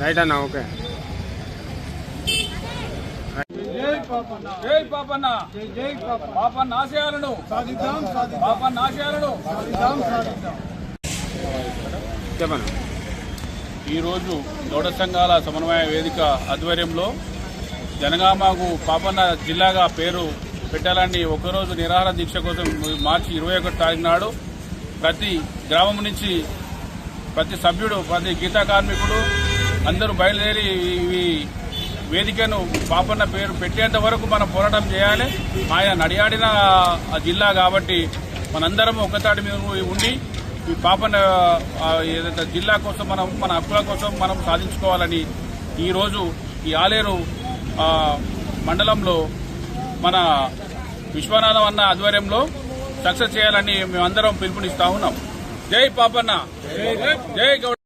Right అన్న okay. జై పాపన్న. జై పాపన్న ఆశయాలను. సాధిద్దాం పాపన్న ఆశయాలను. సాధిద్దాం ఈరోజు గౌడ సంఘాల సమన్వయ వేదిక ఆధ్వర్యంలో జనగామకు పాపన్న జిల్లాగా పేరు పెట్టాలని ఒకరోజు నిరాహార దీక్ష కోసం మార్చి ఇరవై ఒకటి తారీఖు నాడు ప్రతి గ్రామం నుంచి ప్రతి సభ్యుడు ప్రతి గీతా కార్మికుడు అందరూ బయలుదేరి ఈ వేదికను పాపన్న పేరు పెట్టేంత వరకు మనం పోరాటం చేయాలి. ఆయన నడియాడిన ఆ జిల్లా కాబట్టి మనందరం ఒకతాటి మీద ఉండి ఈ పాపన్న ఏదైతే జిల్లా కోసం మనం మన హక్కుల కోసం మనం సాధించుకోవాలని ఈరోజు ఈ ఆలేరు మండలంలో మన విశ్వనాథం అన్న ఆధ్వర్యంలో సక్సెస్ చేయాలని మేమందరం పిలుపునిస్తా ఉన్నాం. జై పాపన్న. జై గౌడ